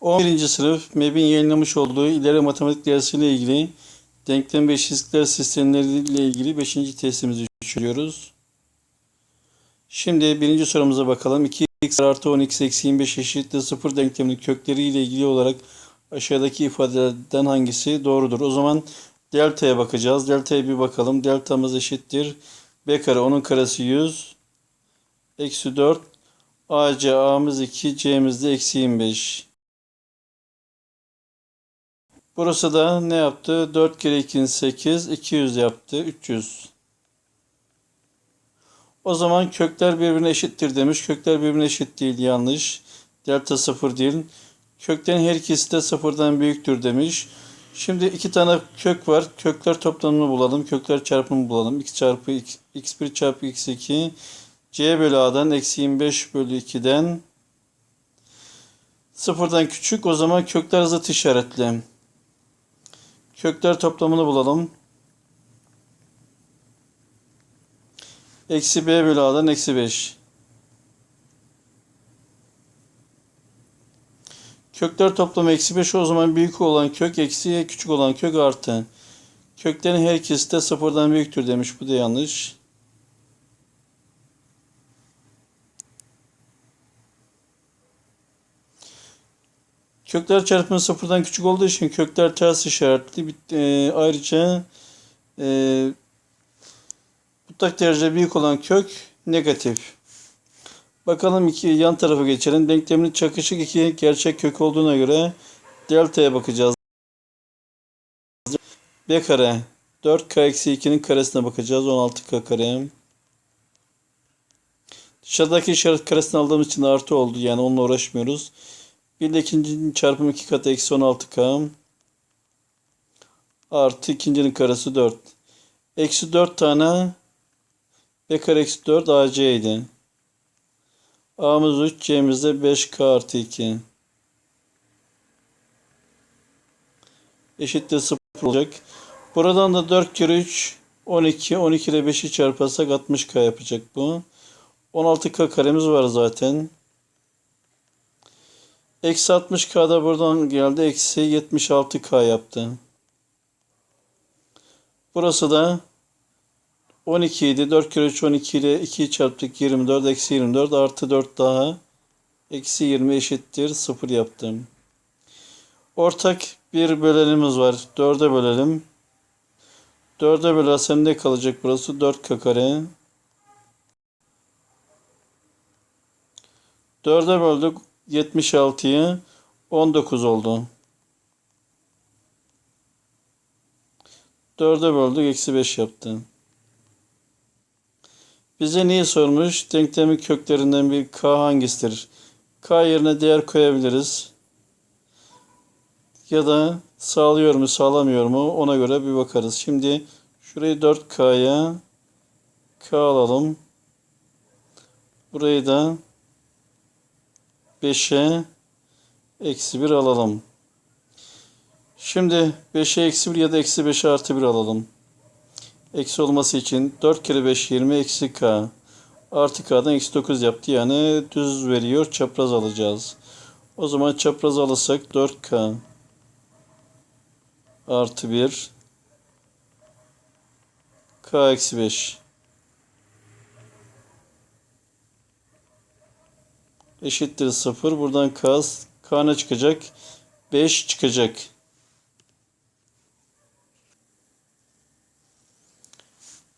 11. sınıf MEB'in yayınlamış olduğu ileri matematik dersiyle ilgili denklem ve eşitlikler sistemleriyle ilgili 5. testimizi çözüyoruz. Şimdi birinci sorumuza bakalım. 2x artı 10x eksi 25 eşittir 0 denkleminin kökleriyle ilgili olarak aşağıdaki ifadelerden hangisi doğrudur? O zaman delta'ya bakacağız. Delta'ya bir bakalım. Deltamız eşittir. B kare onun karesi 100. Eksi 4. AC A'mız 2. C'miz de eksi 25. Burası da ne yaptı? 4 kere 2'nin 8. 200 yaptı. 300. O zaman kökler birbirine eşittir demiş. Kökler birbirine eşit değil. Yanlış. Delta 0 değil. Köklerin her ikisi de sıfırdan büyüktür demiş. Şimdi iki tane kök var. Kökler toplamını bulalım. Kökler çarpımını bulalım. x çarpı x, x1 çarpı x2 c bölü a'dan eksi 25 bölü 2'den sıfırdan küçük. O zaman kökler zıt işaretli. Kökler toplamını bulalım. Eksi b bölü a'dan eksi 5. Kökler toplamı eksi 5 o zaman büyük olan kök eksi küçük olan kök artı. Köklerin her ikisi de sıfırdan büyüktür demiş. Bu da yanlış. Kökler çarpımı sıfırdan küçük olduğu için kökler ters işaretli. E, ayrıca e, mutlak derecede büyük olan kök negatif. Bakalım iki yan tarafa geçelim. Denklemin çakışık iki gerçek kök olduğuna göre delta'ya bakacağız. B kare 4k eksi 2'nin karesine bakacağız. 16k kare. Dışarıdaki işaret karesini aldığımız için artı oldu. Yani onunla uğraşmıyoruz. Bir de ikincinin çarpımı 2 katı eksi 16k. Artı ikincinin karesi 4. Eksi 4 tane B kare eksi 4 AC idi. A'mız 3, C'miz de 5K artı 2. Eşittir 0 olacak. Buradan da 4 kere 3, 12. 12 ile 5'i çarparsak 60K yapacak bu. 16K karemiz var zaten. Eksi 60K da buradan geldi. Eksi 76K yaptı. Burası da 12 idi. 4 kere 3 12 ile 2'yi çarptık 24. Eksi 24 artı 4 daha. Eksi 20 eşittir 0 yaptım. Ortak bir bölenimiz var. 4'e bölelim. 4'e bölersem ne kalacak burası? 4k kare. 4'e böldük 76'yı. 19 oldu. 4'e böldük eksi 5 yaptı. Bize neyi sormuş? Denklemin köklerinden bir k hangisidir? K yerine değer koyabiliriz. Ya da sağlıyor mu sağlamıyor mu ona göre bir bakarız. Şimdi şurayı 4K'ya K alalım. Burayı da 5'e eksi 1 alalım. Şimdi 5'e eksi 1 ya da eksi 5'e artı 1 alalım. Eksi olması için 4 kere 5 20 eksi k. Artı k'dan eksi 9 yaptı. Yani düz veriyor. Çapraz alacağız. O zaman çapraz alırsak 4k artı 1 k eksi 5 eşittir 0. Buradan k, k ne çıkacak? 5 çıkacak.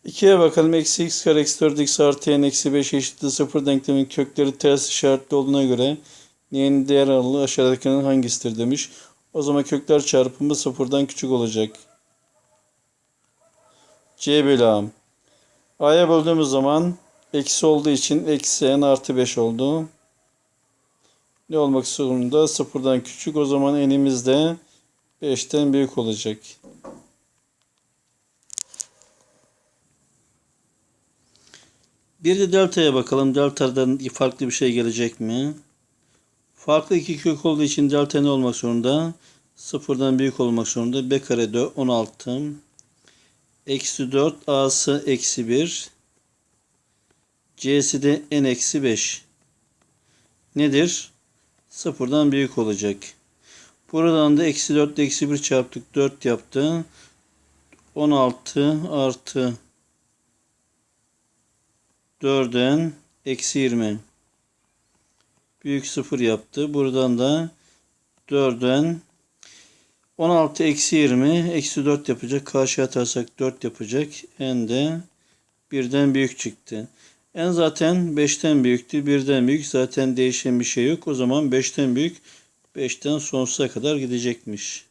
İkiye bakalım. Eksi x kare eksi 4 x artı n eksi 5 eşittir 0 denklemin kökleri ters işaretli olduğuna göre n'nin değer aralığı aşağıdakilerin hangisidir demiş. O zaman kökler çarpımı sıfırdan küçük olacak. C bölü A. A'ya böldüğümüz zaman eksi olduğu için eksi n artı 5 oldu. Ne olmak zorunda? Sıfırdan küçük. O zaman n'imiz de 5'ten büyük olacak. Bir de delta'ya bakalım. Delta'dan farklı bir şey gelecek mi? Farklı iki kök olduğu için delta ne olmak zorunda? Sıfırdan büyük olmak zorunda. B kare 16. Eksi 4 A'sı eksi 1. C'si de n eksi 5. Nedir? Sıfırdan büyük olacak. Buradan da eksi 4 ile eksi 1 çarptık. 4 yaptı. 16 artı 4'den eksi 20. Büyük 0 yaptı. Buradan da 4'den 16 eksi 20 eksi 4 yapacak. Karşıya atarsak 4 yapacak. En de birden büyük çıktı. En zaten 5'ten büyüktü. Birden büyük. Zaten değişen bir şey yok. O zaman 5'ten büyük. 5'ten sonsuza kadar gidecekmiş.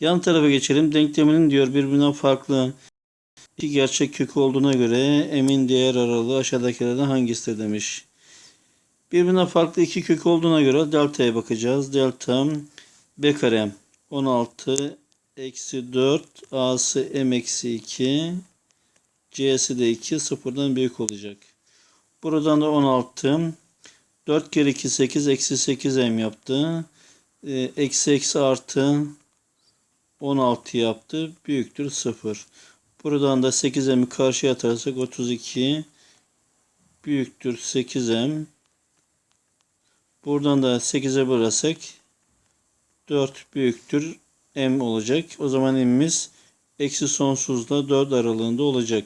Yan tarafa geçelim. Denkleminin diyor birbirinden farklı iki gerçek kökü olduğuna göre emin değer aralığı aşağıdakilerden hangisidir demiş. Birbirinden farklı iki kök olduğuna göre delta'ya bakacağız. Delta b kare 16 eksi 4 a'sı m eksi 2 c'si de 2 sıfırdan büyük olacak. Buradan da 16 4 kere 2 8 eksi 8 m yaptı. Ee, eksi eksi artı 16 yaptı. Büyüktür 0. Buradan da 8m'i karşıya atarsak 32 büyüktür 8m. Buradan da 8'e bölersek 4 büyüktür m olacak. O zaman m'imiz eksi sonsuzla 4 aralığında olacak.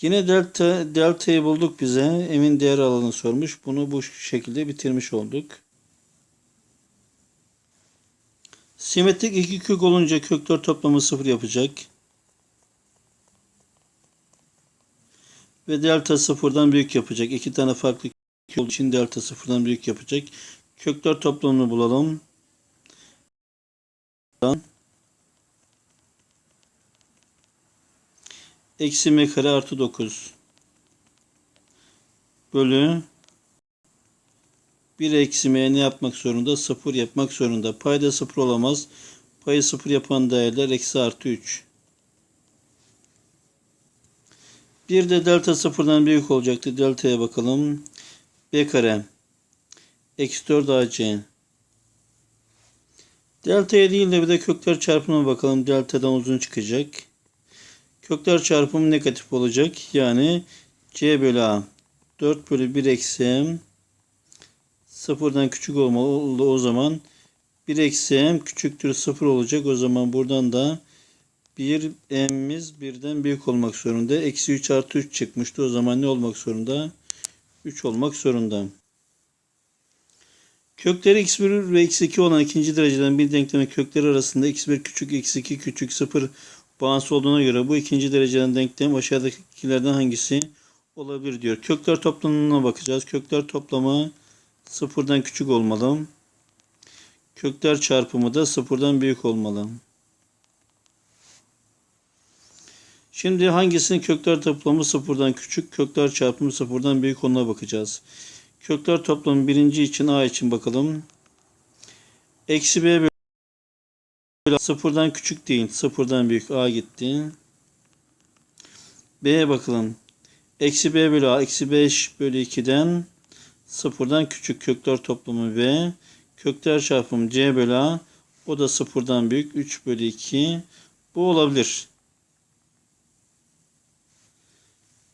Yine delta delta'yı bulduk bize. M'in değer aralığını sormuş. Bunu bu şekilde bitirmiş olduk. Simetrik iki kök olunca kökler toplamı sıfır yapacak. Ve delta sıfırdan büyük yapacak. İki tane farklı kök olduğu için delta sıfırdan büyük yapacak. Kökler toplamını bulalım. Eksi m kare artı 9 bölü 1 eksi m ne yapmak zorunda? 0 yapmak zorunda. Payda 0 olamaz. Payı 0 yapan değerler eksi artı 3. Bir de delta sıfırdan büyük olacaktı. Delta'ya bakalım. B kare. Eksi 4 AC. Delta'ya değil de bir de kökler çarpımına bakalım. Delta'dan uzun çıkacak. Kökler çarpımı negatif olacak. Yani C bölü A. 4 bölü 1 eksi. Sıfırdan küçük olmalı o zaman. 1 eksi M küçüktür 0 olacak. O zaman buradan da 1 m'imiz birden büyük olmak zorunda. Eksi 3 artı 3 çıkmıştı. O zaman ne olmak zorunda? 3 olmak zorunda. Kökleri x1 ve x2 olan ikinci dereceden bir denklemin kökleri arasında x1 küçük x2 küçük 0 bağıntısı olduğuna göre bu ikinci dereceden denklem aşağıdakilerden hangisi olabilir diyor. Kökler toplamına bakacağız. Kökler toplamı sıfırdan küçük olmalı. Kökler çarpımı da sıfırdan büyük olmalı. Şimdi hangisinin kökler toplamı sıfırdan küçük, kökler çarpımı sıfırdan büyük onuna bakacağız. Kökler toplamı birinci için A için bakalım. Eksi B bölü sıfırdan küçük değil, sıfırdan büyük A gitti. B'ye bakalım. Eksi B bölü A, eksi 5 bölü 2'den sıfırdan küçük kökler toplamı B. Kökler çarpımı C bölü A. O da sıfırdan büyük. 3 bölü 2. Bu olabilir.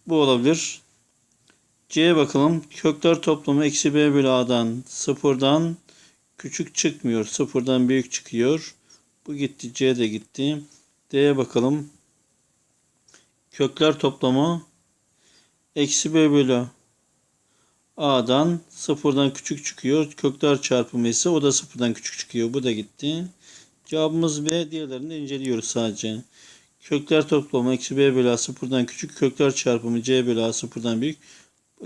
Bu olabilir. C'ye bakalım. Kökler toplamı eksi b bölü a'dan sıfırdan küçük çıkmıyor. Sıfırdan büyük çıkıyor. Bu gitti. C de gitti. D'ye bakalım. Kökler toplamı eksi b bölü a'dan sıfırdan küçük çıkıyor. Kökler çarpımı ise o da sıfırdan küçük çıkıyor. Bu da gitti. Cevabımız B. Diğerlerini inceliyoruz sadece. Kökler toplamı eksi b bölü a sıfırdan küçük. Kökler çarpımı c bölü a sıfırdan büyük.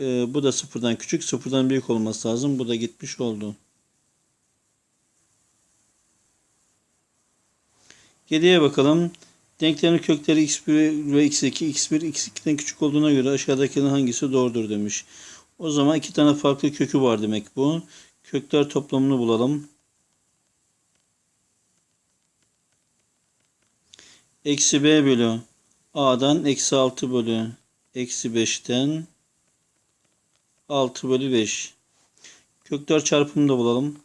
Ee, bu da sıfırdan küçük. Sıfırdan büyük olması lazım. Bu da gitmiş oldu. 7'ye bakalım. Denklemin kökleri x1 ve x2, x1, x2'den küçük olduğuna göre aşağıdakilerin hangisi doğrudur demiş. O zaman iki tane farklı kökü var demek bu. Kökler toplamını bulalım. Eksi b bölü a'dan eksi 6 bölü eksi 5'ten 6 bölü 5. Kökler çarpımını da bulalım.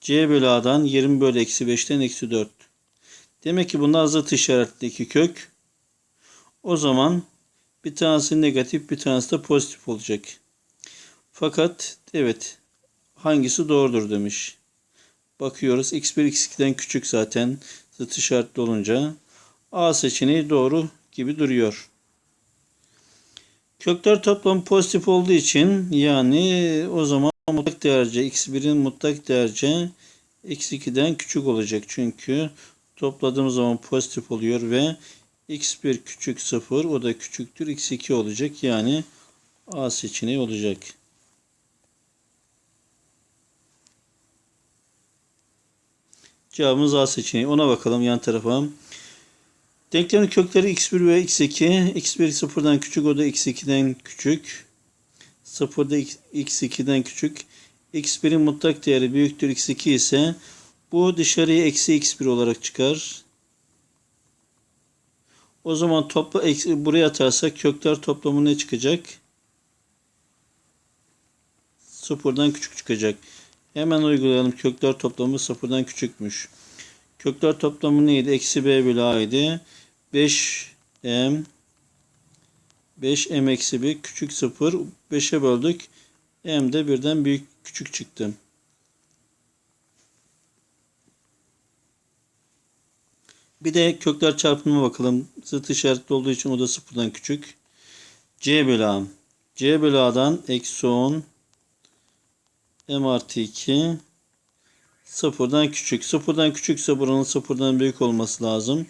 c bölü a'dan 20 bölü eksi 5'ten eksi 4. Demek ki bunlar zıt işaretli iki kök. O zaman Bir tanesi negatif, bir tanesi de pozitif olacak. Fakat evet hangisi doğrudur demiş. Bakıyoruz x1 x2'den küçük zaten zıt işaretli olunca A seçeneği doğru gibi duruyor. Kökler toplamı pozitif olduğu için yani o zaman mutlak değerce x1'in mutlak değerce x2'den küçük olacak. Çünkü topladığımız zaman pozitif oluyor ve x1 küçük 0 o da küçüktür x2 olacak. Yani A seçeneği olacak. Cevabımız A seçeneği. Ona bakalım yan tarafa. Denklemin kökleri x1 ve x2. x1 sıfırdan küçük o da x2'den küçük. 0 da x2'den küçük. x1'in mutlak değeri büyüktür x2 ise bu dışarıya eksi x1 olarak çıkar. O zaman topla buraya atarsak kökler toplamı ne çıkacak? Sıfırdan küçük çıkacak. Hemen uygulayalım. Kökler toplamı sıfırdan küçükmüş. Kökler toplamı neydi? Eksi b bölü a idi. 5m 5m eksi 1 küçük 0. 5'e böldük. m de birden büyük küçük çıktı. Bir de kökler çarpımına bakalım. Zıt işaretli olduğu için o da sıfırdan küçük. c bölü a. c bölü a'dan eksi 10 m artı 2 sıfırdan küçük. Sıfırdan küçükse buranın sıfırdan büyük olması lazım.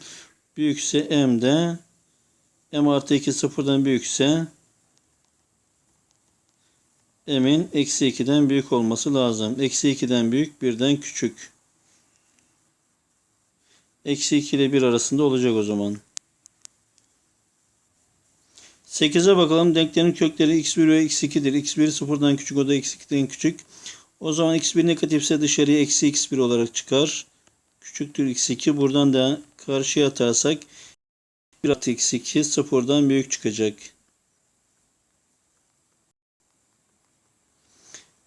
Büyükse m de m artı 2 sıfırdan büyükse m'in eksi 2'den büyük olması lazım. Eksi 2'den büyük birden küçük. Eksi 2 ile 1 arasında olacak o zaman. 8'e bakalım. Denklemin kökleri x1 ve x2'dir. x1 sıfırdan küçük o da x2'den küçük. O zaman x1 negatifse dışarıya eksi x1 olarak çıkar. Küçüktür x2. Buradan da karşıya atarsak 1 artı x2 sıfırdan büyük çıkacak.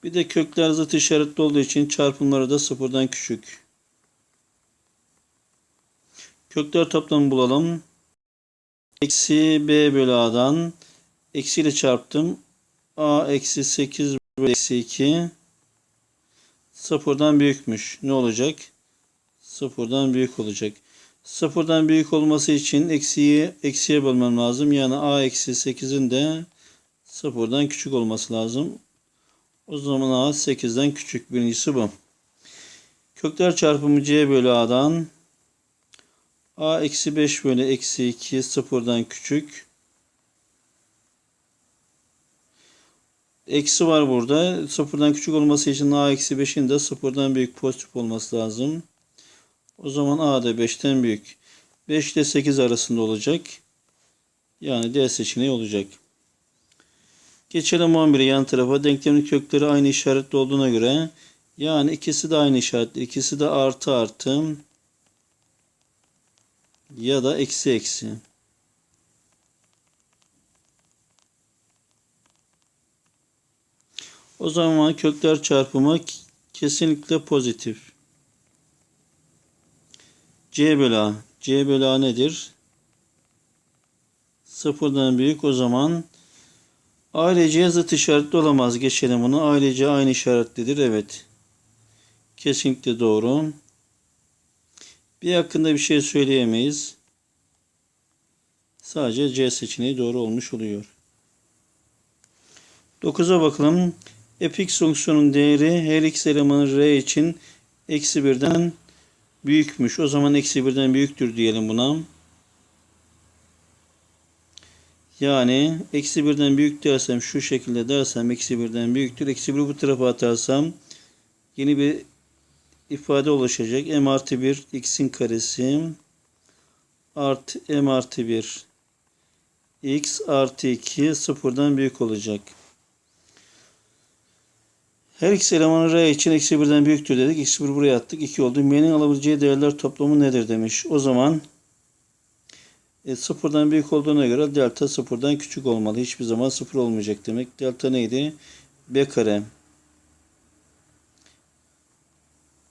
Bir de kökler zıt işaretli olduğu için çarpımları da sıfırdan küçük. Kökler toplamı bulalım. Eksi b bölü a'dan eksi ile çarptım. a eksi 8 bölü eksi 2 sıfırdan büyükmüş. Ne olacak? Sıfırdan büyük olacak. Sıfırdan büyük olması için eksiyi eksiye bölmem lazım. Yani a eksi 8'in de sıfırdan küçük olması lazım. O zaman a 8'den küçük. Birincisi bu. Kökler çarpımı c bölü a'dan a eksi 5 bölü eksi 2 sıfırdan küçük. Eksi var burada. Sıfırdan küçük olması için a eksi 5'in de sıfırdan büyük pozitif olması lazım. O zaman a da 5'ten büyük. 5 ile 8 arasında olacak. Yani D seçeneği olacak. Geçelim 11'e yan tarafa. Denklemin kökleri aynı işaretli olduğuna göre yani ikisi de aynı işaretli. İkisi de artı artı ya da eksi eksi. O zaman kökler çarpımı kesinlikle pozitif. C bölü A. C bölü A nedir? Sıfırdan büyük o zaman ailece zıt işaretli olamaz. Geçelim bunu. Ailece aynı işaretlidir. Evet. Kesinlikle doğru. Bir hakkında bir şey söyleyemeyiz. Sadece C seçeneği doğru olmuş oluyor. 9'a bakalım. fx fonksiyonun değeri her x elemanı r için eksi 1'den büyükmüş. O zaman eksi 1'den büyüktür diyelim buna. Yani eksi 1'den büyük dersem şu şekilde dersem eksi 1'den büyüktür. Eksi 1'i bu tarafa atarsam yeni bir ifade oluşacak. m artı 1 x'in karesi artı m artı 1 x artı 2 sıfırdan büyük olacak. Her x elemanı r için eksi 1'den büyüktür dedik. Eksi 1 buraya attık. 2 oldu. M'nin alabileceği değerler toplamı nedir demiş. O zaman e, sıfırdan büyük olduğuna göre delta sıfırdan küçük olmalı. Hiçbir zaman sıfır olmayacak demek. Delta neydi? B kare.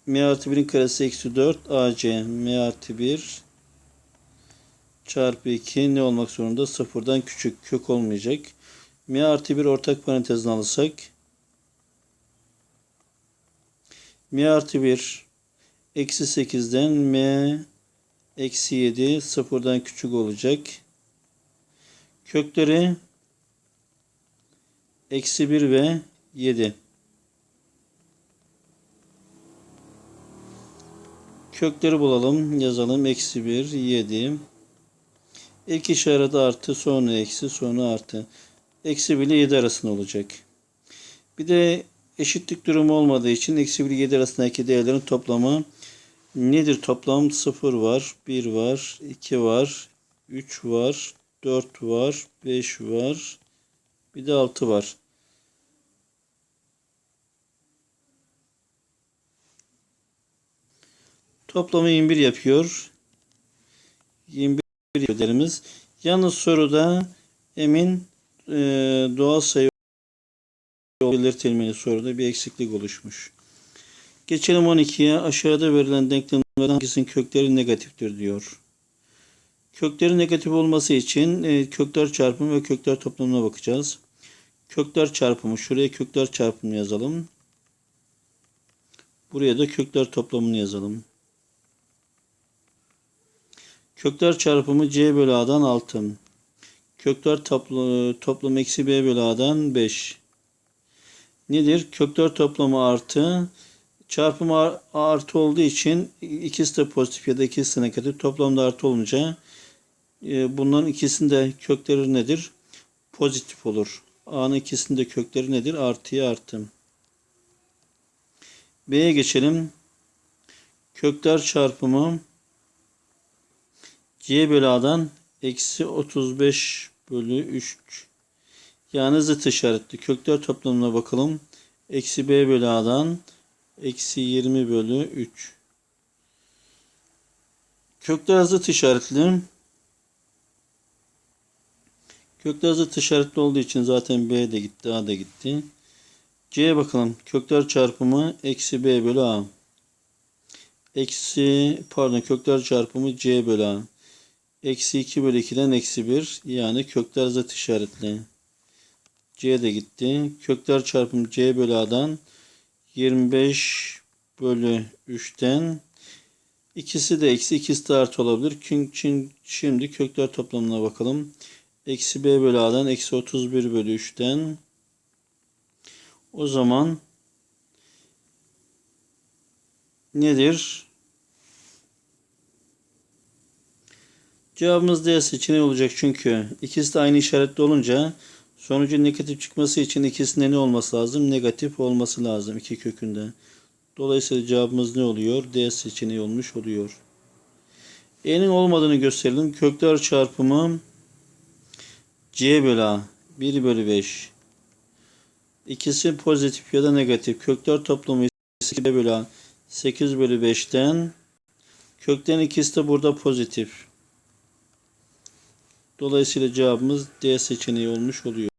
M artı 1'in karesi eksi 4 AC. M artı 1 çarpı 2 ne olmak zorunda? Sıfırdan küçük kök olmayacak. M artı 1 ortak parantezine alırsak M artı 1 eksi 8'den M eksi 7 sıfırdan küçük olacak. Kökleri eksi 1 ve 7. Kökleri bulalım. Yazalım. Eksi 1, 7. İlk işareti artı, sonra eksi, sonra artı. Eksi 1 ile 7 arasında olacak. Bir de eşitlik durumu olmadığı için eksi 1 ile 7 arasındaki değerlerin toplamı nedir? Toplam 0 var, 1 var, 2 var, 3 var, 4 var, 5 var, bir de 6 var. Toplamı 21 yapıyor. 21 yapıyor derimiz. Yalnız soruda emin e, doğal sayı belirtilmeli soruda bir eksiklik oluşmuş. Geçelim 12'ye. Aşağıda verilen denklemlerden hangisinin kökleri negatiftir diyor. Kökleri negatif olması için e, kökler çarpımı ve kökler toplamına bakacağız. Kökler çarpımı. Şuraya kökler çarpımı yazalım. Buraya da kökler toplamını yazalım. Kökler çarpımı c bölü a'dan 6. Kökler toplamı eksi b bölü a'dan 5. Nedir? Kökler toplamı artı çarpımı artı olduğu için ikisi de pozitif ya da ikisi de negatif. Toplamda artı olunca e, bunların ikisinde kökleri nedir? Pozitif olur. A'nın ikisinde kökleri nedir? Artıya artı. B'ye geçelim. Kökler çarpımı c bölü a'dan eksi 35 bölü 3. Yani zıt işaretli. Kökler toplamına bakalım. Eksi b bölü a'dan eksi 20 bölü 3. Kökler zıt işaretli. Kökler zıt işaretli olduğu için zaten b de gitti, a da gitti. C'ye bakalım. Kökler çarpımı eksi b bölü a. Eksi pardon kökler çarpımı c bölü a. Eksi 2 bölü 2'den eksi 1 yani kökler zıt işaretli. C de gitti. Kökler çarpımı C bölü A'dan 25 bölü 3'ten ikisi de eksi ikisi de artı olabilir. Şimdi kökler toplamına bakalım. Eksi B bölü A'dan eksi 31 bölü 3'ten o zaman nedir? Cevabımız D seçeneği olacak çünkü ikisi de aynı işaretli olunca sonucun negatif çıkması için ikisinde ne olması lazım? Negatif olması lazım iki kökünde. Dolayısıyla cevabımız ne oluyor? D seçeneği olmuş oluyor. E'nin olmadığını gösterelim. Kökler çarpımı C bölü A 1 bölü 5. İkisi pozitif ya da negatif. Kökler toplamı ise B bölü A 8 bölü 5'ten köklerin ikisi de burada pozitif. Dolayısıyla cevabımız D seçeneği olmuş oluyor.